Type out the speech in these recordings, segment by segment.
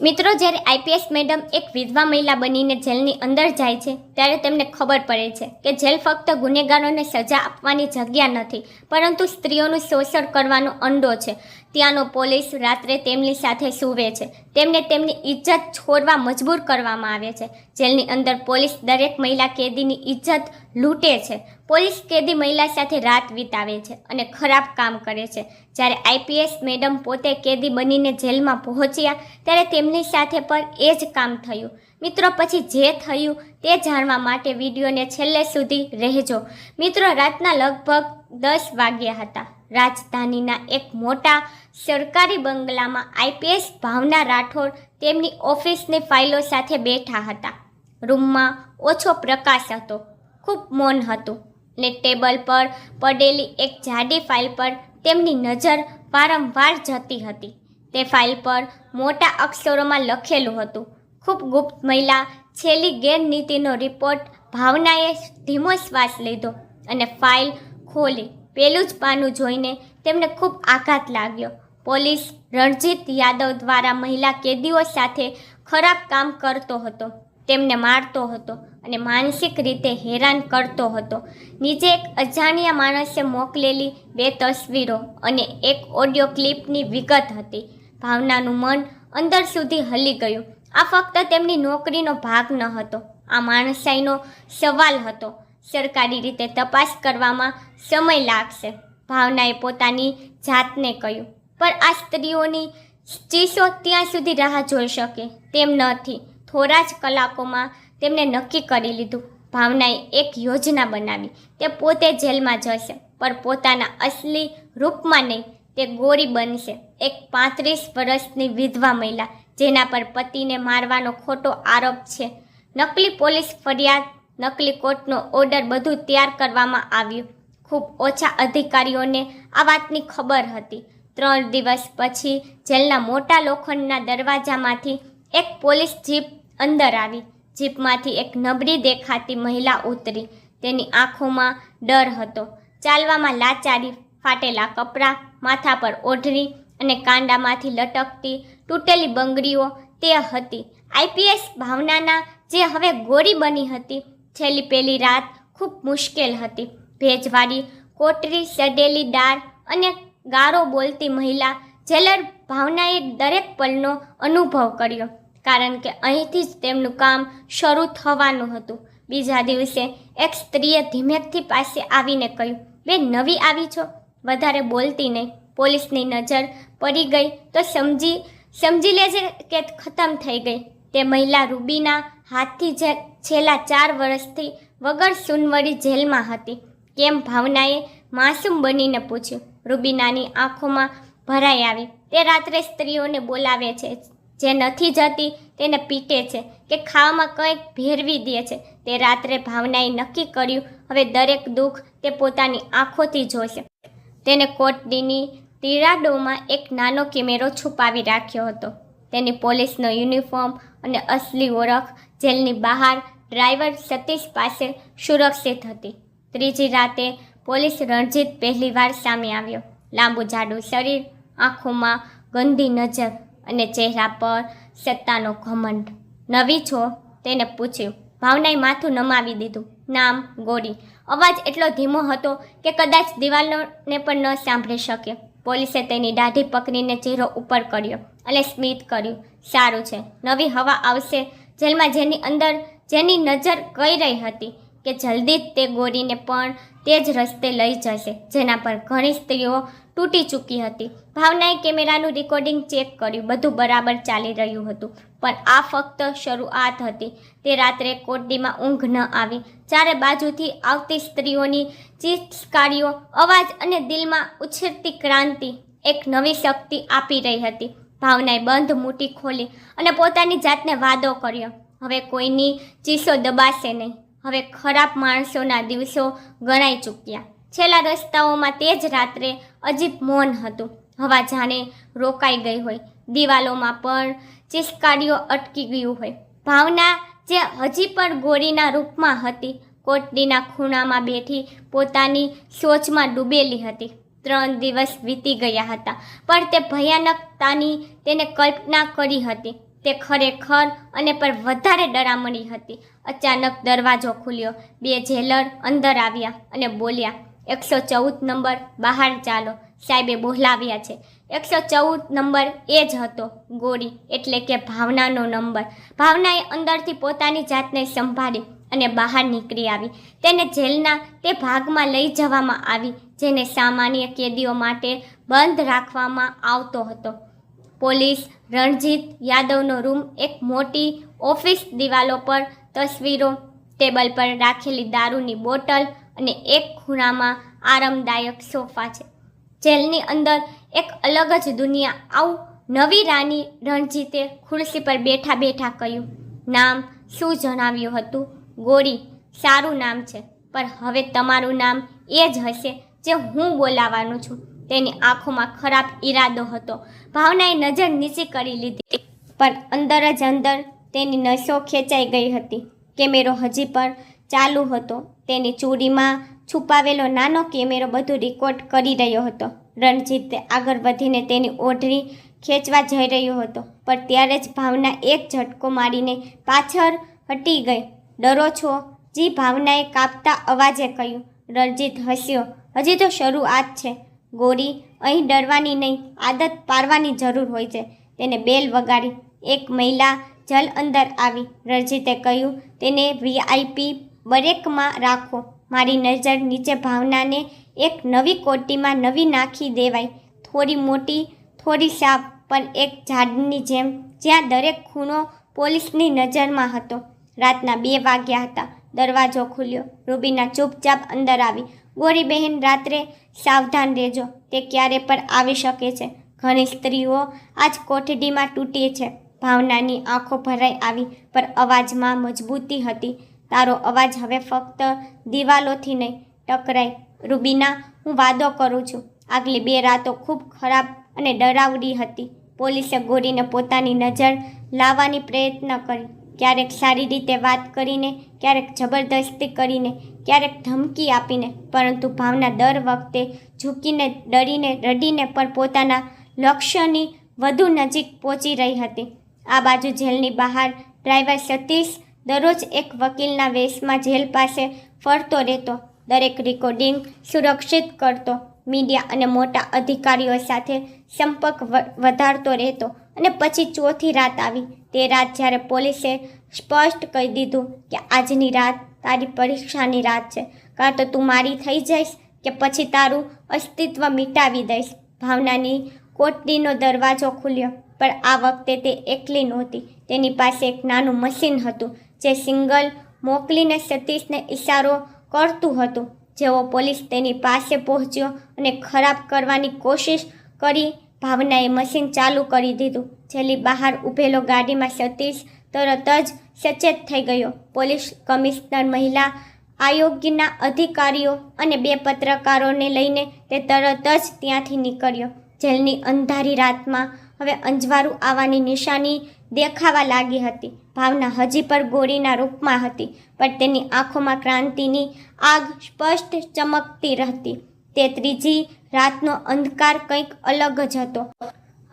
મિત્રો, જ્યારે IPS madam એક વિધવા મહિલા બનીને જેલની અંદર જાય છે, ત્યારે તેમને ખબર પડે છે કે જેલ ફક્ત ગુનેગારોને સજા આપવાની જગ્યા નથી, પરંતુ સ્ત્રીઓનું શોષણ કરવાનો અંડો છે. ત્યાંનો પોલીસ રાત્રે તેમની સાથે સૂવે છે. તેમને તેમની ઇજ્જત છોડવા મજબૂર કરવામાં આવે છે. જેલની અંદર પોલીસ દરેક મહિલા કેદીની ઇજ્જત લૂંટે છે. પોલીસ કેદી મહિલા સાથે રાત વિતાવે છે અને ખરાબ કામ કરે છે. જ્યારે આઈપીએસ મેડમ પોતે કેદી બનીને જેલમાં પહોંચ્યા, ત્યારે તેમની સાથે પણ એ જ કામ થયું. મિત્રો, પછી જે થયું તે જાણવા માટે વિડીયોને છેલ્લે સુધી રહેજો. મિત્રો, રાતના લગભગ દસ વાગ્યા હતા. રાજધાનીના એક મોટા સરકારી બંગલામાં આઈપીએસ ભાવના રાઠોડ તેમની ઓફિસની ફાઇલો સાથે બેઠા હતા. રૂમમાં ઓછો પ્રકાશ હતો, ખૂબ મૌન હતું ને ટેબલ પર પડેલી એક જાડી ફાઇલ પર તેમની નજર વારંવાર જતી હતી. તે ફાઇલ પર મોટા અક્ષરોમાં લખેલું હતું, ખૂબ ગુપ્ત મહિલા છેલ્લી ગેરનીતિનો રિપોર્ટ ભાવનાએ ધીમો શ્વાસ લીધો અને ફાઇલ ખોલી. પેલું જ પાનું જોઈને તેમને ખૂબ આઘાત લાગ્યો. પોલીસ રણજીત યાદવ દ્વારા મહિલા કેદીઓ સાથે ખરાબ કામ કરતો હતો. તેમને મારતો હતો અને માનસિક રીતે હેરાન કરતો હતો. નીચે એક અજાણ્યા માણસે મોકલેલી બે તસવીરો અને એક ઓડિયો ક્લિપની વિગત હતી. ભાવનાનું મન અંદર સુધી હલી ગયું. આ ફક્ત તેમની નોકરીનો ભાગ ન હતો. આ માણસાઈનો સવાલ હતો. સરકારી રીતે તપાસ કરવામાં સમય લાગશે. ભાવનાએ પોતાની જાતને કહ્યું. પણ આ સ્ત્રીઓની ચીસો ત્યાં સુધી રાહ જોઈ શકે. તેમ નથી થોડા જ કલાકોમાં તેમને નક્કી કરી લીધું. ભાવનાએ એક યોજના બનાવી. તે પોતે જેલમાં જશે પણ પોતાના અસલી રૂપમાં નહીં, તે ગોરી બનશે. એક પાંત્રીસ વર્ષની વિધવા મહિલા, જેના પર પતિને મારવાનો ખોટો આરોપ છે. નકલી પોલીસ ફરિયાદ નકલી કોટનો ઓર્ડર બધું તૈયાર કરવામાં આવ્યું. ખૂબ ઓછા અધિકારીઓને આ વાતની ખબર હતી. ત્રણ દિવસ પછી જેલના મોટા લોખંડના દરવાજામાંથી એક પોલીસ જીપ અંદર આવી. જીપમાંથી એક નબળી દેખાતી મહિલા ઉતરી. તેની આંખોમાં ડર હતો. ચાલવામાં લાચારી, ફાટેલા કપડાં, માથા પર ઓઢણી અને કાંડામાંથી લટકતી તૂટેલી બંગડીઓ તે હતી. આઈપીએસ ભાવનાના જે હવે ગોરી બની હતી છેલ્લી પેલી રાત ખૂબ મુશ્કેલ હતી. ભેજવાળી, કોટરી, સડેલી દાળ અને ગારો બોલતી મહિલા જેલર ભાવનાએ દરેક પલનો અનુભવ કર્યો, કારણ કે અહીંથી જ તેમનું કામ શરૂ થવાનું હતું. બીજા દિવસે એક સ્ત્રીએ ધીમેકથી પાસે આવીને કહ્યું, બે, નવી આવી છો? વધારે બોલતી નહીં. પોલીસની નજર પડી ગઈ તો સમજી સમજી લેજે કે ખતમ થઈ ગઈ. તે મહિલા રૂબીના હાથથી જે છેલ્લા ચાર વર્ષથી વગર સુનવરી જેલમાં હતી. કેમ ભાવનાએ માસૂમ બનીને પૂછ્યું રૂબીનાની આંખોમાં ભરાઈ આવી. તે રાત્રે સ્ત્રીઓને બોલાવે છે. જે નથી જતી તેને પીટે છે કે ખાવામાં કંઈક ભેરવી દે છે. તે રાત્રે ભાવનાએ નક્કી કર્યું, હવે દરેક દુઃખ તે પોતાની આંખોથી જોશે. તેને કોટડીની તિરાડોમાં એક નાનો કેમેરો છુપાવી રાખ્યો હતો. તેની પોલીસનો યુનિફોર્મ અને અસલી ઓળખ જેલની બહાર ડ્રાઈવર સતીશ પાસે સુરક્ષિત હતી. ત્રીજી રાતે પોલીસ રણજીત પહેલીવાર સામે આવ્યો. લાંબુ જાડું શરીર, આંખોમાં ગંદી નજર અને ચહેરા પર સત્તાનો ઘમંડ. નવી છો? તેને પૂછ્યું. ભાવનાએ માથું નમાવી દીધું. નામ ગોરી. અવાજ એટલો ધીમો હતો કે કદાચ દિવાલોને પણ ન સાંભળી શકે. પોલીસે તેની દાઢી પકડીને ચહેરો ઉપર કર્યો અને સ્મિત કર્યું. સારું છે. નવી હવા આવશે. જેલમાં જેની અંદર જેની નજર કઈ રહી હતી કે જલ્દી જ તે ગોરીને પણ તે જ રસ્તે લઈ જશે, જેના પર ઘણી સ્ત્રીઓ તૂટી ચૂકી હતી. ભાવનાએ કેમેરાનું રેકોર્ડિંગ ચેક કર્યું, બધું બરાબર ચાલી રહ્યું હતું. પણ આ ફક્ત શરૂઆત હતી. તે રાત્રે કોટડીમાં ઊંઘ ન આવી ચારે બાજુથી આવતી સ્ત્રીઓની ચીસકારીઓ, અવાજ અને દિલમાં ઉછેરતી ક્રાંતિ એક નવી શક્તિ આપી રહી હતી. ભાવનાએ બંધ મૂટી ખોલી અને પોતાની જાતને વાદો કર્યો. હવે કોઈની ચીસો દબાશે નહીં. હવે ખરાબ માણસોના દિવસો ગણાઈ ચૂક્યા. છેલ્લા રસ્તાઓમાં તે જ રાત્રે અજીબ મૌન હતું. હવા જાણે રોકાઈ ગઈ હોય. દિવાલોમાં પણ ચિસ્કારીઓ અટકી ગયું હોય. ભાવના જે હજી પણ ગોરીના રૂપમાં હતી, કોટડીના ખૂણામાં બેઠી પોતાની સોચમાં ડૂબેલી હતી. ત્રણ દિવસ વીતી ગયા હતા, પણ તે ભયાનકતાની તેને કલ્પના કરી હતી. તે ખરેખર અને પર વધારે ડરામણી હતી. અચાનક દરવાજો ખુલ્યો. બે જેલર અંદર આવ્યા અને બોલ્યા, એકસો ચૌદ નંબર, બહાર ચાલો. સાહેબે બોલાવ્યા છે. એકસો ચૌદ નંબર એ જ હતો, ગોરી, એટલે કે ભાવનાનો નંબર. ભાવનાએ અંદરથી પોતાની જાતને સંભાળી અને બહાર નીકળી આવી. તેને જેલના તે ભાગમાં લઈ જવામાં આવી, જેને સામાન્ય કેદીઓ માટે બંધ રાખવામાં આવતો હતો. પોલીસ રણજીત યાદવનો રૂમ, એક મોટી ઓફિસ દિવાલો પર તસવીરો, ટેબલ પર રાખેલી દારૂની બોટલ અને એક ખૂણામાં આરામદાયક સોફા છે. જેલની અંદર એક અલગ જ દુનિયા આવું નવી રાની રણજીતે ખુરશી પર બેઠા બેઠા કહ્યું. નામ શું જણાવ્યું હતું? ગોરી, સારું નામ છે, પણ હવે તમારું નામ એ જ હશે જે હું બોલાવાનું છું. તેની આંખોમાં ખરાબ ઈરાદો હતો. ભાવનાએ નજર નીચી કરી લીધી. પણ અંદર જ અંદર તેની નસો ખેંચાઈ ગઈ હતી. કેમેરો હજી પણ ચાલુ હતો. તેની ચૂડીમાં છુપાવેલો નાનો કેમેરો બધું રેકોર્ડ કરી રહ્યો હતો. રણજીતે આગળ વધીને તેની ઓઢણી ખેંચવા જઈ રહ્યો હતો. પણ ત્યારે જ ભાવના એક ઝટકો મારીને પાછળ હટી ગઈ. ડરો છો? જી ભાવનાએ કાપતા અવાજે કહ્યું. રણજીત હસ્યો. હજી તો શરૂઆત છે. ગોરી અહીં ડરવાની નહીં, આદત પાડવાની જરૂર હોય છે. તેને બેલ વગાડી, એક મહિલા જલ અંદર આવી. રણજીતે કહ્યું, તેને વીઆઈપી બરેકમાં રાખો. મારી નજર નીચે ભાવનાને એક નવી કોટીમાં નવી નાખી દેવાય. થોડી મોટી, થોડી સાફ પણ એક ઝાડની જેમ, જ્યાં દરેક ખૂણો પોલીસની નજરમાં હતો. રાતના બે વાગ્યા હતા. દરવાજો ખુલ્યો. રૂબીના ચૂપચાપ અંદર આવી. ગોરી બહેન રાત્રે સાવધાન રહેજો. તે ક્યારે પણ આવી શકે છે. ઘણી સ્ત્રીઓ આજ કોઠડીમાં તૂટી છે. ભાવનાની આંખો ભરાઈ આવી પર અવાજમાં મજબૂતી હતી. તારો અવાજ હવે ફક્ત દિવાલોથી નહીં ટકરાઈ રૂબીના, હું વાદો કરું છું. આગલી બે રાતો ખૂબ ખરાબ અને ડરાવડી હતી. પોલીસે ગોરીને પોતાની નજર લાવવાની પ્રયત્ન કરી. ક્યારેક સારી રીતે વાત કરીને, ક્યારેક જબરદસ્તી કરીને, ક્યારેક ધમકી આપીને, પરંતુ ભાવના દર વખતે ઝૂકીને, ડરીને, રડીને પણ પોતાના લક્ષ્યની વધુ નજીક પહોંચી રહી હતી. આ બાજુ જેલની બહાર ડ્રાઈવર સતીશ દરરોજ એક વકીલના વેશમાં જેલ પાસે ફરતો રહેતો, દરેક રેકોર્ડિંગ સુરક્ષિત કરતો મીડિયા અને મોટા અધિકારીઓ સાથે સંપર્ક વધારતો રહેતો. અને પછી ચોથી રાત આવી. તે રાત જ્યારે પોલીસે સ્પષ્ટ કહી દીધું કે આજની રાત તારી પરીક્ષાની રાત છે, કાં તો તું મારી થઈ જઈશ કે પછી તારું અસ્તિત્વ મિટાવી દઈશ. ભાવનાની કોટડીનો દરવાજો ખુલ્યો, પણ આ વખતે તે એકલી નહોતી. તેની પાસે એક નાનું મશીન હતું, જે સિંગલ મોકલીને સતીશને ઇશારો કરતું હતું. જેવો પોલીસ તેની પાસે પહોંચ્યો અને ખરાબ કરવાની કોશિશ કરી ભાવનાએ મશીન ચાલુ કરી દીધું. છેલ્લી બહાર ઊભેલો ગાડીમાં સતીશ તરત જ સચેત થઈ ગયો. પોલીસ કમિશનર મહિલા આયોગના અધિકારીઓ અને બે પત્રકારોને લઈને તે તરત જ ત્યાંથી નીકળ્યો. જેલની અંધારી રાતમાં હવે અંજવાળું આવવાની નિશાની દેખાવા લાગી હતી. ભાવના હજી પણ ગોળીના રૂપમાં હતી, પણ તેની આંખોમાં ક્રાંતિની આગ સ્પષ્ટ ચમકતી રહેતી તે ત્રીજી રાતનો અંધકાર કંઈક અલગ જ હતો.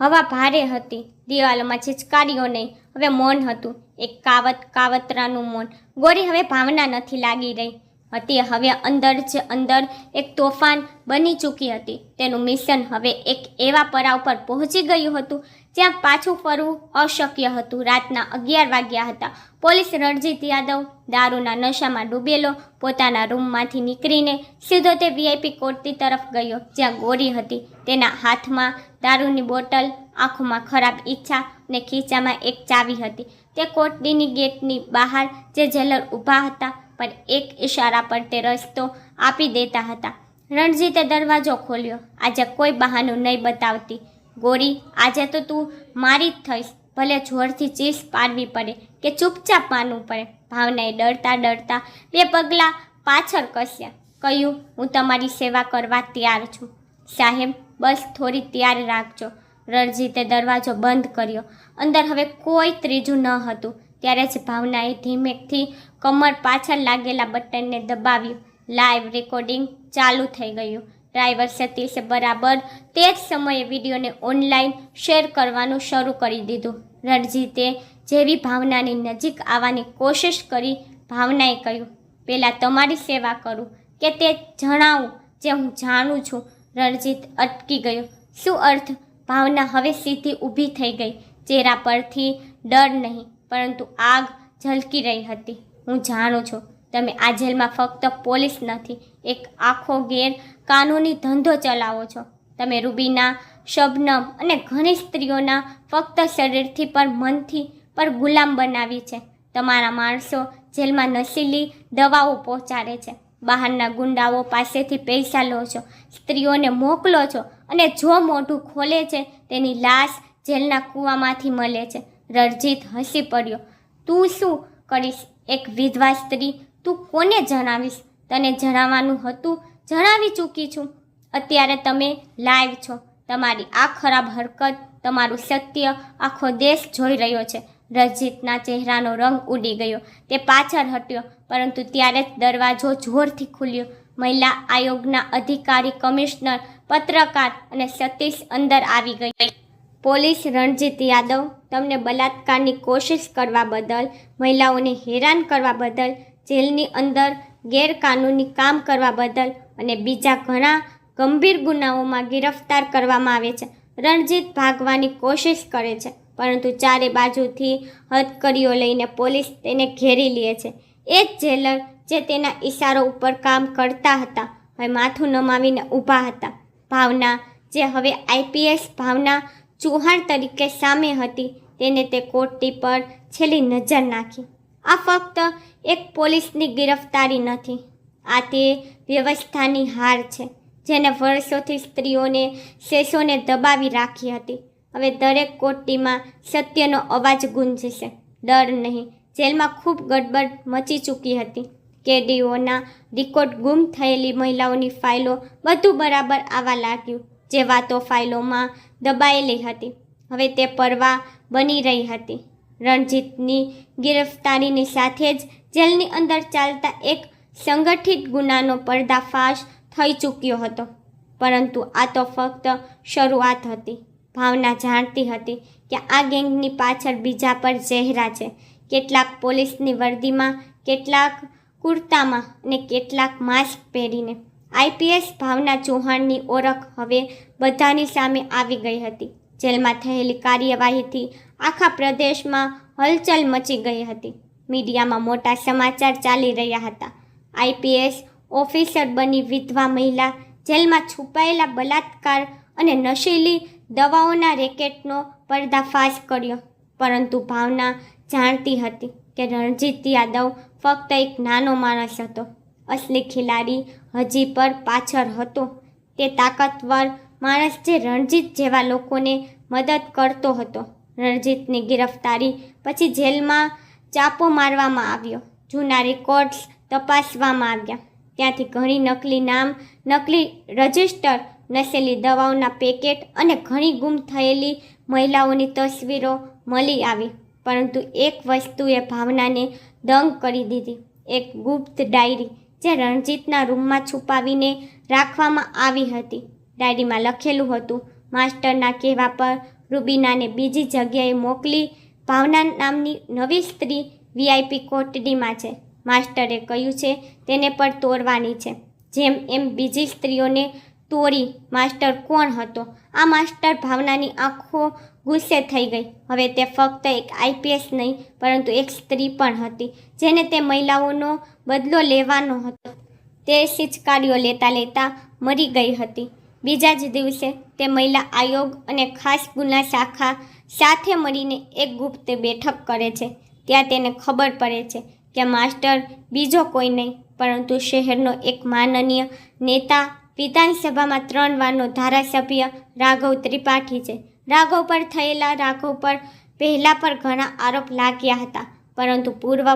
હવા ભારે હતી. દિવાલોમાં ચિચકારીઓ નહીં. હવે મૌન હતું. એક કાવત કાવતરાનું મૌન. ગોરી હવે ભાવના નથી લાગી રહી. હતી હવે અંદર જ અંદર એક તોફાન બની ચૂકી હતી. તેનું મિશન હવે એક એવા પરાવ પર પહોંચી ગયું હતું જ્યાં પાછું ફરવું અશક્ય હતું. રાતના અગિયાર વાગ્યા હતા. પોલીસ રણજીત યાદવ દારૂના નશામાં ડૂબેલો, પોતાના રૂમમાંથી નીકળીને સીધો તે વીઆઈપી કોર્ટની તરફ ગયો, જ્યાં ગોરી હતી. તેના હાથમાં દારૂની બોટલ, આંખોમાં ખરાબ ઈચ્છા અને ખીચામાં એક ચાવી હતી. તે કોટડીની ગેટની બહાર જે જેલર ઊભા હતા, પણ એક ઇશારા પર તે રસ્તો આપી દેતા હતા. રણજીતે દરવાજો ખોલ્યો. આજે કોઈ બહાનું નહીં બતાવતી. ગોરી, આજે તો તું મારી જ થઈશ. ભલે જોરથી ચીસ પાડવી પડે કે ચૂપચાપ માનવું પડે. ભાવનાએ ડરતા ડરતા બે પગલાં પાછળ કસ્યા. કહ્યું, હું તમારી સેવા કરવા તૈયાર છું. સાહેબ, બસ થોડી તૈયાર રાખજો. રણજીતે દરવાજો બંધ કર્યો. અંદર હવે કોઈ ત્રીજું ન હતું. ત્યારે જ ભાવનાએ ધીમેકથી કમર પાછળ લાગેલા બટનને દબાવ્યું. લાઈવ રેકોર્ડિંગ ચાલુ થઈ ગયું. ડ્રાઈવર સતીશે બરાબર તે જ સમયે વિડીયોને ઓનલાઈન શેર કરવાનું શરૂ કરી દીધું. રણજીતે જેવી ભાવનાની નજીક આવવાની કોશિશ કરી ભાવનાએ કહ્યું પહેલાં તમારી સેવા કરું કે તે જણાવું જે હું જાણું છું. રણજીત અટકી ગયો. શું અર્થ? ભાવના હવે સીધી ઊભી થઈ ગઈ. ચહેરા પરથી ડર નહીં, પરંતુ આગ ઝલકી રહી હતી. હું જાણું છું, તમે આ જેલમાં ફક્ત પોલીસ નથી એક આખો ગેર કાનૂની ધંધો ચલાવો છો. તમે રૂબીના, શબનમ અને ઘણી સ્ત્રીઓના ફક્ત શરીરથી પર મનથી પર ગુલામ બનાવી છે. તમારા માણસો જેલમાં નશીલી દવાઓ પહોંચાડે છે. બહારના ગુંડાઓ પાસેથી પૈસા લો છો. સ્ત્રીઓને મોકલો છો અને જો મોઢું ખોલે છે, તેની લાશ જેલના કૂવામાંથી મળે છે. રણજીત હસી પડ્યો. તું શું કરીશ? એક વિધવા સ્ત્રી? તું કોને જણાવીશ? તને જણાવવાનું હતું? જણાવી ચૂકી છું. અત્યારે તમે લાઈવ છો. તમારી આ ખરાબ હરકત, તમારું સત્ય આખો દેશ જોઈ રહ્યો છે. રણજીતના ચહેરાનો રંગ ઉડી ગયો. તે પાછળ હટ્યો, પરંતુ ત્યારે જ દરવાજો જોરથી ખુલ્યો. મહિલા આયોગના અધિકારી કમિશનર, પત્રકાર અને સતીશ અંદર આવી ગઈ. પોલીસ રણજીત યાદવ, તમને બલાત્કારની કોશિશ કરવા બદલ, મહિલાઓને હેરાન કરવા બદલ, જેલની અંદર ગેરકાનૂની કામ કરવા બદલ અને બીજા ઘણા ગંભીર ગુનાઓમાં ગિરફ્તાર કરવામાં આવે છે. રણજીત ભાગવાની કોશિશ કરે છે, પરંતુ ચારે બાજુથી હથકડીઓ લઈને પોલીસ તેને ઘેરી લે છે. એ જ જેલર જે તેના ઈશારો ઉપર કામ કરતા હતા, હવે માથું નમાવીને ઊભા હતા. ભાવના જે હવે આઈપીએસ ભાવના ચૌહાણ તરીકે સામે હતી, તેને તે કોર્ટી પર છેલ્લી નજર નાખી. આ ફક્ત એક પોલીસની ગિરફતારી નથી, આ તે વ્યવસ્થાની હાર છે, જેને વર્ષોથી સ્ત્રીઓને શેષોને દબાવી રાખી હતી. હવે દરેક કોટીમાં સત્યનો અવાજ ગુંજશે, ડર નહીં. જેલમાં ખૂબ ગડબડ મચી ચૂકી હતી. કેદીઓના રેકોર્ડ ગુમ થયેલી મહિલાઓની ફાઇલો બધું બરાબર આવવા લાગ્યું, જે વાતો ફાઇલોમાં દબાયેલી હતી. હવે તે પરવા બની રહી હતી. રણજીતની ગિરફતારીની સાથે જ જેલની અંદર ચાલતા એક સંગઠિત ગુનાનો પર્દાફાશ થઈ ચૂક્યો હતો. પરંતુ આ તો ફક્ત શરૂઆત હતી. ભાવના જાણતી હતી કે આ ગેંગની પાછળ બીજા પર ચહેરા છે. કેટલાક પોલીસની વર્દીમાં કેટલાક કુર્તામાં અને કેટલાક માસ્ક પહેરીને. આઈપીએસ ભાવના ચૌહાણની ઓળખ હવે બધાની સામે આવી ગઈ હતી. જેલમાં થયેલી કાર્યવાહીથી આખા પ્રદેશમાં હલચલ મચી ગઈ હતી. મીડિયામાં મોટા સમાચાર ચાલી રહ્યા હતા. આઈપીએસ ઓફિસર બની વિધવા મહિલા જેલમાં છુપાયેલા બલાત્કાર અને નશીલી દવાઓના રેકેટનો પર્દાફાશ કર્યો. પરંતુ ભાવના જાણતી હતી કે રણજીત યાદવ ફક્ત એક નાનો માણસ હતો. અસલી ખિલાડી હજી પર પાછળ હતો. તે તાકાતવર માણસ જે રણજીત જેવા લોકોને મદદ કરતો હતો. રણજીતની ગિરફતારી પછી જેલમાં ચાપો મારવામાં આવ્યો. જૂના રેકોર્ડ્સ તપાસવામાં આવ્યા. ત્યાંથી ઘણી નકલી નામ, નકલી રજિસ્ટર નશેલી દવાઓના પેકેટ અને ઘણી ગુમ થયેલી મહિલાઓની તસવીરો મળી આવી. પરંતુ એક વસ્તુએ ભાવનાને દંગ કરી દીધી. એક ગુપ્ત ડાયરી જે રણજીતના રૂમમાં છુપાવીને રાખવામાં આવી હતી. ડાયરીમાં લખેલું હતું. માસ્ટરના કહેવા પર રૂબીનાને બીજી જગ્યાએ મોકલી ભાવના નામની નવી સ્ત્રી વીઆઈપી કોટડીમાં છે. માસ્ટરે કહ્યું છે, તેને પણ તોડવાની છે. જેમ એમ બીજી સ્ત્રીઓને તોડી માસ્ટર કોણ હતો? આ માસ્ટર ભાવનાની આંખો ગુસ્સે થઈ ગઈ. હવે તે ફક્ત એક આઈપીએસ નહીં, પરંતુ એક સ્ત્રી પણ હતી, જેને તે મહિલાઓનો બદલો લેવાનો હતો. તે સિચકારીઓ લેતા લેતા મરી ગઈ હતી. બીજા જ દિવસે તે મહિલા આયોગ અને ખાસ ગુના શાખા સાથે મળીને એક ગુપ્ત બેઠક કરે છે. ત્યાં તેને ખબર પડે છે કે માસ્ટર બીજો કોઈ નહીં, પરંતુ શહેરનો એક માનનીય નેતા, વિધાનસભામાં ત્રણ વારનો ધારાસભ્ય રાઘવ ત્રિપાઠી છે. રાઘવ પર થયેલા રાઘવ પર પહેલાં પર ઘણા આરોપ લાગ્યા હતા, પરંતુ પૂર્વ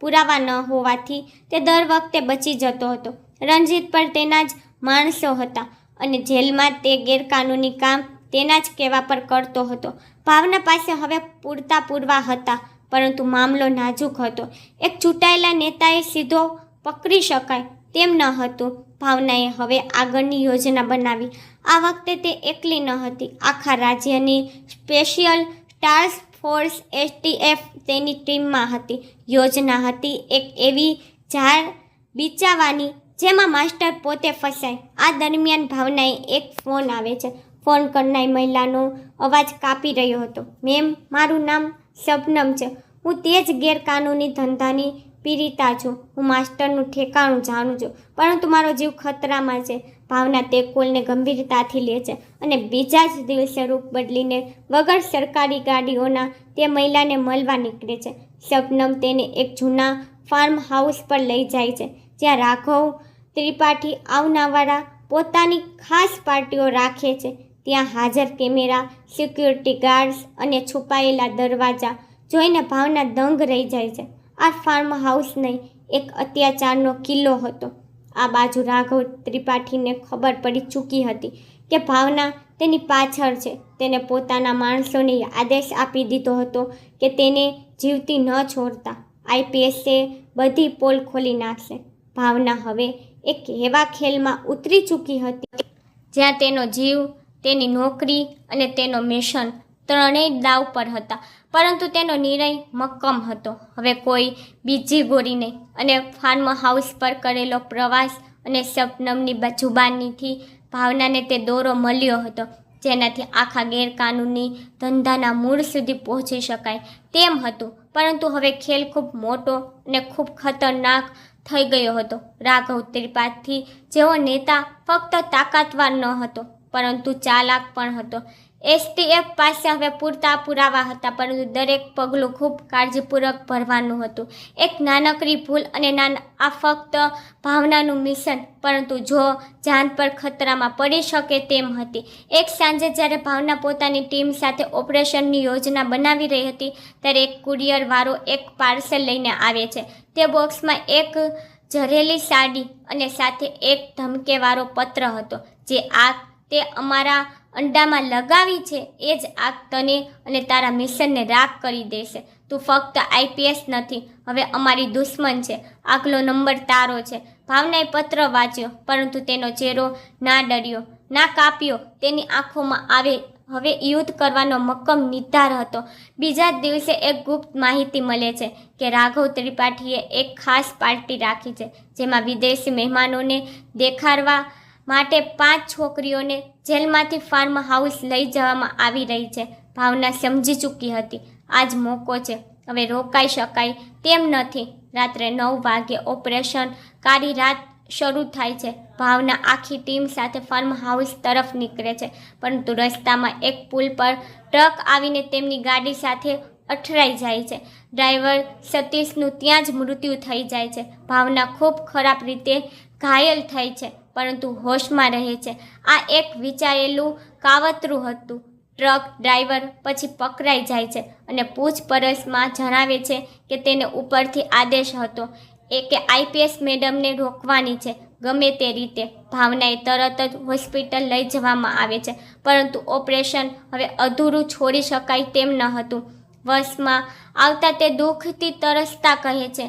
પુરાવા ન હોવાથી તે દર વખતે બચી જતો હતો. રણજીત પર તેના જ માણસો હતા. અને જેલમાં તે ગેરકાનૂની કામ તેના જ કહેવા પર કરતો હતો. ભાવના પાસે હવે પૂરતા પૂરવા હતા, પરંતુ મામલો નાજુક હતો. એક ચૂંટાયેલા નેતાએ સીધો પકડી શકાય તેમ ન હતું. ભાવનાએ હવે આગળની યોજના બનાવી. આ વખતે તે એકલી ન હતી. આખા રાજ્યની સ્પેશિયલ ટાસ્ક ફોર્સ એસટીએફ તેની ટીમમાં હતી. યોજના હતી એક એવી ઝાડ બીચાવાની જેમાં માસ્ટર પોતે ફસાય. આ દરમિયાન ભાવનાએ એક ફોન આવે છે. ફોન કરનાર મહિલાનો અવાજ કાપી રહ્યો હતો. મેમ, મારું નામ શબનમ છે. હું તે જ ગેરકાનૂની ધંધાની પીડિતા છું. હું માસ્ટરનું ઠેકાણું જાણું છું. પરંતુ મારો જીવ ખતરામાં છે. ભાવના તે કોલને ગંભીરતાથી લે છે અને બીજા જ દિવસે રૂપ બદલીને વગર સરકારી ગાડીઓના તે મહિલાને મળવા નીકળે છે. શબનમ તેને એક જૂના ફાર્મ હાઉસ પર લઈ જાય છે. જ્યાં રાઘવ, ત્રિપાઠી, આવનાવાળા પોતાની ખાસ પાર્ટીઓ રાખે છે. ત્યાં હાજર કેમેરા સિક્યુરિટી ગાર્ડ્સ અને છુપાયેલા દરવાજા જોઈને ભાવના દંગ રહી જાય છે. આ ફાર્મ હાઉસ નહીં, એક અત્યાચારનો કિલ્લો હતો. આ બાજુ રાઘવ ત્રિપાઠીને ખબર પડી ચૂકી હતી કે ભાવના તેની પાછળ છે. તેને પોતાના માણસોને આદેશ આપી દીધો હતો કે તેને જીવતી ન છોડતા. આઈપીએસે બધી પોલ ખોલી નાખશે. ભાવના હવે એક એવા ખેલમાં ઉતરી ચૂકી હતી જ્યાં તેનો જીવ, તેની નોકરી અને તેનો મિશન ત્રણેય દાવ પર હતા. પરંતુ તેનો નિર્ણય મક્કમ હતો. હવે કોઈ બીજી ગોરી નહીં અને ફાર્મ હાઉસ પર કરેલો પ્રવાસ અને સપનમની જુબાનીથી ભાવનાને તે દોરો મળ્યો હતો. જેનાથી આખા ગેરકાનૂની ધંધાના મૂળ સુધી પહોંચી શકાય તેમ હતું. પરંતુ હવે ખેલ ખૂબ મોટો અને ખૂબ ખતરનાક થઈ ગયો હતો. રાઘવ ત્રિપાઠી જેવો નેતા ફક્ત તાકાતવાર ન હતો, પરંતુ ચાલાક પણ હતો. એસટીએફ પાસે હવે પૂરતા પુરાવા હતા, પરંતુ દરેક પગલું ખૂબ કાળજીપૂર્વક ભરવાનું હતું. એક નાનકડી ભૂલ અને નાના, આ ફક્ત ભાવનાનું મિશન, પરંતુ જો જાન પર ખતરામાં પડી શકે તેમ હતી. એક સાંજે જ્યારે ભાવના પોતાની ટીમ સાથે ઓપરેશનની યોજના બનાવી રહી હતી, ત્યારે એક કુરિયર વાળો એક પાર્સલ લઈને આવે છે. તે બોક્સમાં એક ઝરેલી સાડી અને સાથે એક ધમકેવાળો પત્ર હતો, જે આ, તે અમારા અંડામાં લગાવી છે, એ જ આગ તને અને તારા મિશનને રાખ કરી દેશે. તું ફક્ત આઈપીએસ નથી, હવે અમારી દુશ્મન છે. આગલો નંબર તારો છે. ભાવનાએ પત્ર વાંચ્યો, પરંતુ તેનો ચહેરો ના ડર્યો. ના કાપ્યો, તેની આંખોમાં આવે, હવે યુદ્ધ કરવાનો મક્કમ નિર્ધાર હતો. બીજા જ દિવસે એક ગુપ્ત માહિતી મળે છે કે રાઘવ ત્રિપાઠીએ એક ખાસ પાર્ટી રાખી છે, જેમાં વિદેશી મહેમાનોને દેખાડવા માટે પાંચ છોકરીઓને જેલમાંથી ફાર્મ હાઉસ લઈ જવામાં આવી રહી છે. ભાવના સમજી ચૂકી હતી. આજ મોકો છે. હવે રોકાઈ શકાય તેમ નથી. રાત્રે નવ વાગે ઓપરેશન કાળી રાત શરૂ થાય છે. ભાવના આખી ટીમ સાથે ફાર્મ હાઉસ તરફ નીકળે છે. પરંતુ રસ્તામાં એક પુલ પર ટ્રક આવીને તેમની ગાડી સાથે અથડાઈ જાય છે. ડ્રાઈવર સતીશનું ત્યાં જ મૃત્યુ થઈ જાય છે. ભાવના ખૂબ ખરાબ રીતે ઘાયલ થાય છે, પરંતુ હોશમાં રહે છે. આ એક વિચારેલું કાવતરું હતું. ટ્રક ડ્રાઈવર પછી પકડાઈ જાય છે અને પૂછપરછમાં જણાવે છે કે તેને ઉપરથી આદેશ હતો. એ કે આઈપીએસ મેડમને રોકવાની છે, ગમે તે રીતે. ભાવનાએ તરત જ હોસ્પિટલ લઈ જવામાં આવે છે, પરંતુ ઓપરેશન હવે અધૂરું છોડી શકાય તેમ ન હતું. વશમાં આવતા તે દુઃખથી તરસતા કહે છે.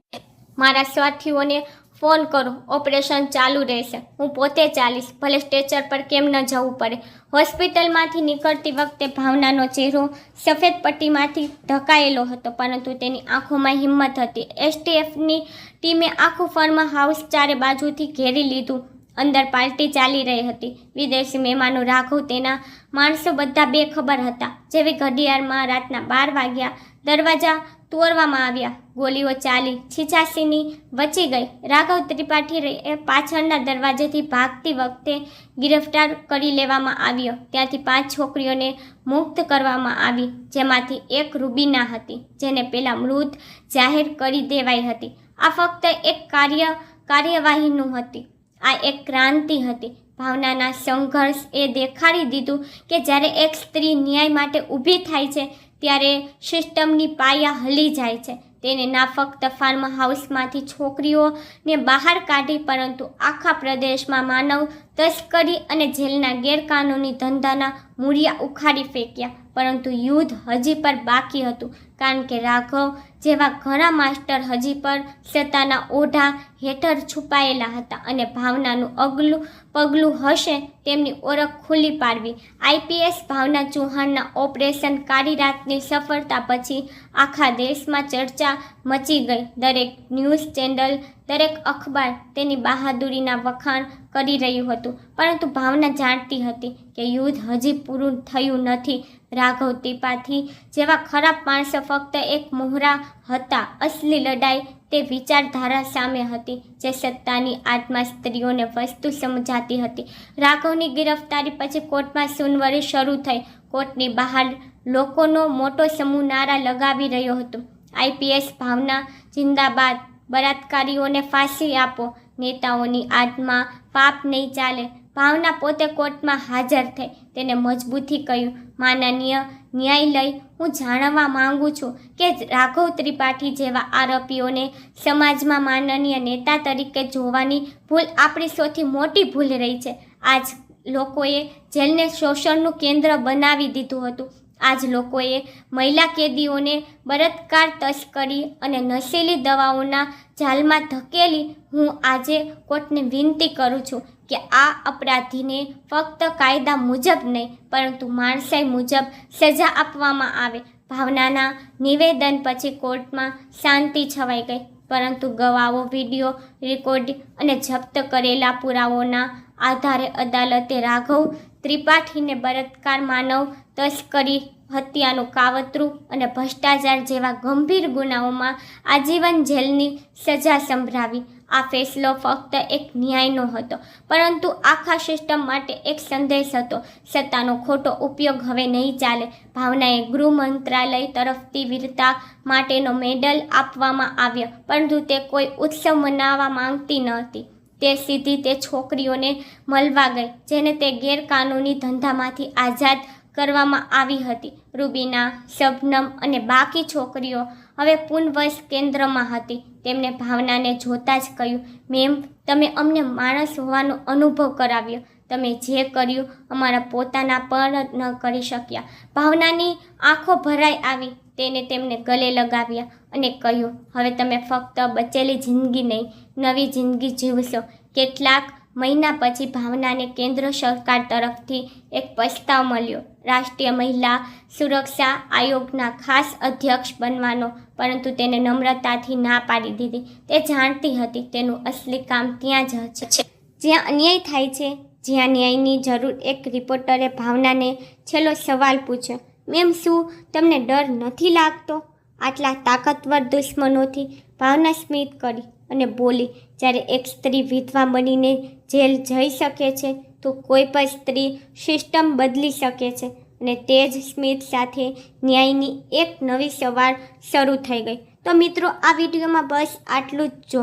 મારા સાથીઓને ફોન કરો. ઓપરેશન ચાલુ રહેશે. હું પોતે ચાલીશ. ભલે સ્ટેચર પર કેમ ન જવું પડે. હોસ્પિટલમાંથી નીકળતી વખતે ભાવનાનો ચહેરો સફેદ પટ્ટીમાંથી ઢકાયેલો હતો, પરંતુ તેની આંખોમાં હિંમત હતી. એસટીએફની ટીમે આખું ફર્મ હાઉસ ચારે બાજુથી ઘેરી લીધું. અંદર પાર્ટી ચાલી રહી હતી. વિદેશી મહેમાનો રાઘવ, તેના માણસો બધા બેખબર હતા. જેવી ઘડિયાળમાં રાતના બાર વાગ્યા દરવાજા તોડવામાં આવ્યા. ગોલીઓ ચાલી છીછાસીની વચી ગઈ. રાઘવ ત્રિપાઠી એ પાછળના દરવાજેથી ભાગતી વખતે ગિરફ્તાર કરી લેવામાં આવ્યો. ત્યાંથી પાંચ છોકરીઓને મુક્ત કરવામાં આવી, જેમાંથી એક રૂબીના હતી, જેને પહેલાં મૃત જાહેર કરી દેવાઈ હતી. આ ફક્ત એક કાર્ય, કાર્યવાહીનું હતી. આ એક ક્રાંતિ હતી. ભાવનાના સંઘર્ષ એ દેખાડી દીધું કે જ્યારે એક સ્ત્રી ન્યાય માટે ઊભી થાય છે ત્યારે સિસ્ટમની પાયા હલી જાય છે. તેને ના ફક્ત ફાર્મ હાઉસમાંથી છોકરીઓને બહાર કાઢી, પરંતુ આખા પ્રદેશમાં માનવ તસ્કરી અને જેલના ગેરકાનૂની ધંધાના મૂળિયા ઉખાડી ફેંક્યા. પરંતુ યુદ્ધ હજી પર બાકી હતું, કારણ કે રાઘવ જેવા ઘણા માસ્ટર હજી પણ સત્તાના ઓઢા હેઠળ છુપાયેલા હતા અને ભાવનાનું અગલું પગલું હશે તેમની ઓળખ ખુલ્લી પાડવી. આઈપીએસ ભાવના ચૌહાણના ઓપરેશન કાળી રાતની સફળતા પછી આખા દેશમાં ચર્ચા મચી ગઈ. દરેક ન્યૂઝ ચેનલ, દરેક અખબાર તેની બહાદુરીના વખાણ કરી રહ્યું હતું. પરંતુ ભાવના જાણતી હતી કે યુદ્ધ હજી પૂરું થયું નથી. રાઘવ ત્રિપાઠી જેવા ખરાબ માણસો ફક્ત એક મોહરા હતા. અસલી લડાઈ તે વિચારધારા સામે હતી જે સત્તાની આત્મા સ્ત્રીઓને વસ્તુ સમજાતી હતી. રાઘવની ગિરફતારી પછી કોર્ટમાં સુનવરી શરૂ થઈ. કોર્ટની બહાર લોકોનો મોટો સમૂહ નારા લગાવી રહ્યો હતો. આઈપીએસ ભાવના જિંદાબાદ. બળાત્કારીઓને ફાંસી આપો. નેતાઓની આત્મા પાપ નહીં ચાલે. ભાવના પોતે કોર્ટમાં હાજર થઈ તેને મજબૂતી કહ્યું. માનનીય ન્યાયાલય, હું જાણવા માંગુ છું કે રાઘવ ત્રિપાઠી જેવા આરોપીઓને સમાજમાં માનનીય નેતા તરીકે જોવાની ભૂલ આપણી સૌથી મોટી ભૂલ રહી છે. આજ લોકોએ જેલને શોષણનું કેન્દ્ર બનાવી દીધું હતું. આજ લોકોએ મહિલા કેદીઓને બળાત્કાર તસ્કરી અને નશીલી દવાઓના જાલમાં ધકેલી હું આજે કોર્ટને વિનંતી કરું છું કે આ અપરાધીને ફક્ત કાયદા મુજબ નહીં, પરંતુ માણસાઈ મુજબ સજા આપવામાં આવે. ભાવનાના નિવેદન પછી કોર્ટમાં શાંતિ છવાઈ ગઈ, પરંતુ ગવાઓ વીડિયો રેકોર્ડિંગ અને જપ્ત કરેલા પુરાવોના આધારે અદાલતે રાઘવ ત્રિપાઠીને બળાત્કાર માનવ તસ્કરી હત્યાનું કાવતરું અને ભ્રષ્ટાચાર જેવા ગંભીર ગુનાઓમાં આજીવન જેલની સજા સંભળાવી. આ ફેસલો ફક્ત એક ન્યાયનો હતો, પરંતુ આખા સિસ્ટમ માટે એક સંદેશ હતો. સત્તાનો ખોટો ઉપયોગ હવે નહીં ચાલે. ભાવનાએ ગૃહ મંત્રાલય તરફથી વીરતા માટેનો મેડલ આપવામાં આવ્યો, પરંતુ તે કોઈ ઉત્સવ મનાવવા માંગતી ન હતી તે સીધી તે છોકરીઓને મળવા ગઈ, જેને તે ગેરકાનૂની ધંધામાંથી આઝાદ કરવામાં આવી હતી. રૂબીના, શબનમ અને બાકી છોકરીઓ હવે પુનવશ કેન્દ્રમાં હતી. તેમને ભાવનાને જોતા જ કહ્યું, મેમ, તમે અમને માણસ હોવાનો અનુભવ કરાવ્યો. તમે જે કર્યું, અમારા પોતાના પણ ન કરી શક્યા. ભાવનાની આંખો ભરાઈ આવી. તેને તેમને ગલે લગાવ્યા અને કહ્યું, હવે તમે ફક્ત બચેલી જિંદગી નહીં, નવી જિંદગી જીવશો. કેટલાક મહિના પછી ભાવનાને કેન્દ્ર સરકાર તરફથી એક પ્રસ્તાવ મળ્યો. રાષ્ટ્રીય મહિલા સુરક્ષા આયોગના ખાસ અધ્યક્ષ બનવાનો, પરંતુ તેને નમ્રતાથી ના પાડી દીધી. તે જાણતી હતી તેનું અસલી કામ ત્યાં જ છે જ્યાં અન્યાય થાય છે, જ્યાં ન્યાયની જરૂર, એક રિપોર્ટરે ભાવનાને છેલ્લો સવાલ પૂછ્યો, મેમ, શું તમને ડર નથી લાગતો? આટલા તાકાતવર દુશ્મનોથી ભાવના સ્મિત કરી. અને બોલી, જ્યારે એક સ્ત્રી વિધવા બનીને જેલ જઈ શકે છે, તો કોઈ પણ સ્ત્રી સિસ્ટમ બદલી શકે છે. અને તે જ સ્મિત સાથે ન્યાયની એક નવી સવાર શરૂ થઈ ગઈ. તો મિત્રો, આ વિડીયોમાં બસ આટલું જ. જો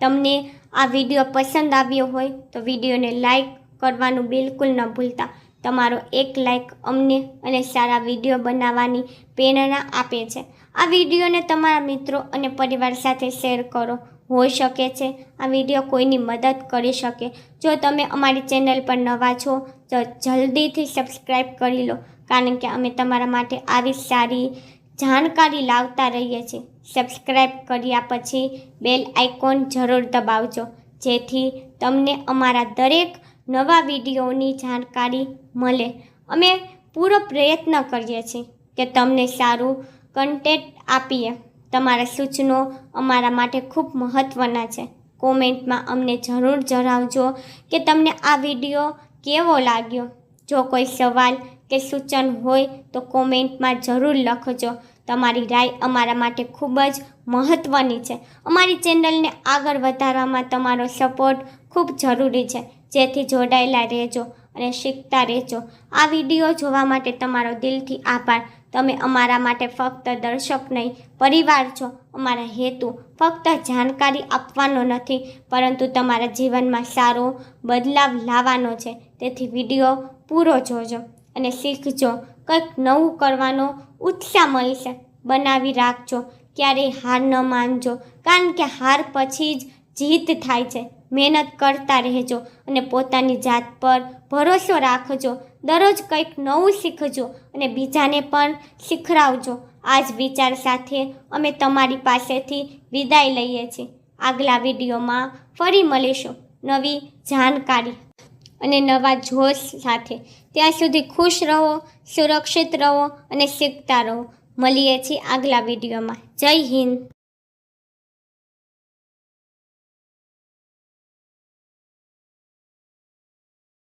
તમને આ વીડિયો પસંદ આવ્યો હોય, તો વિડીયોને લાઈક કરવાનું બિલકુલ ન ભૂલતા. તમારો એક લાઈક અમને અને સારા વીડિયો બનાવવાની પ્રેરણા આપે છે. આ વિડીયોને તમારા મિત્રો અને પરિવાર સાથે શેર કરો. હોઈ શકે છે. આ વીડિયો કોઈની મદદ કરી શકે. જો તમે અમારી ચેનલ પર નવા છો, તો જલ્દીથી સબસ્ક્રાઈબ કરી લો. કારણ કે અમે તમારા માટે આવી સારી જાણકારી લાવતા રહીએ છીએ. સબસ્ક્રાઈબ કર્યા પછી બેલ આઇકોન જરૂર દબાવજો. જેથી તમને અમારા દરેક નવા વિડીયોની જાણકારી મળે. અમે પૂરો પ્રયત્ન કરીએ છીએ કે તમને સારું કન્ટેન્ટ આપીએ. તમારા સૂચનો અમારા માટે ખૂબ મહત્ત્વના છે. કોમેન્ટમાં અમને જરૂર જણાવજો કે તમને આ વીડિયો કેવો લાગ્યો? જો કોઈ સવાલ કે સૂચન હોય તો કોમેન્ટમાં જરૂર લખજો. તમારી રાય અમારા માટે ખૂબ જ મહત્ત્વની છે. અમારી ચેનલને આગળ વધારવામાં તમારો સપોર્ટ ખૂબ જરૂરી છે. જેથી જોડાયેલા રહેજો અને શીખતા રહેજો. આ વીડિયો જોવા માટે તમારો દિલથી આભાર. તમે અમારા માટે ફક્ત દર્શક નહીં, પરિવાર છો. અમારા હેતુ ફક્ત જાણકારી આપવાનો નથી, પરંતુ તમારા જીવનમાં સારો બદલાવ લાવવાનો છે. તેથી વીડિયો પૂરો જોજો અને શીખજો, કંઈક નવું કરવાનો ઉત્સાહ મળશે. બનાવી રાખજો, ક્યારેય હાર ન માનજો, કારણ કે હાર પછી જ જીત થાય છે. મહેનત કરતા રહેજો અને પોતાની જાત પર ભરોસો રાખજો. દરરોજ કંઈક નવું શીખજો અને બીજાને પણ શીખરાવજો આ જ વિચાર સાથે અમે તમારી પાસેથી વિદાય લઈએ છીએ. આગલા વિડીયોમાં ફરી મળીશું નવી જાણકારી અને નવા જોશ સાથે. ત્યાં સુધી ખુશ રહો, સુરક્ષિત રહો અને શીખતા રહો. મળીએ છીએ આગલા વિડીયોમાં. જય હિન્દ.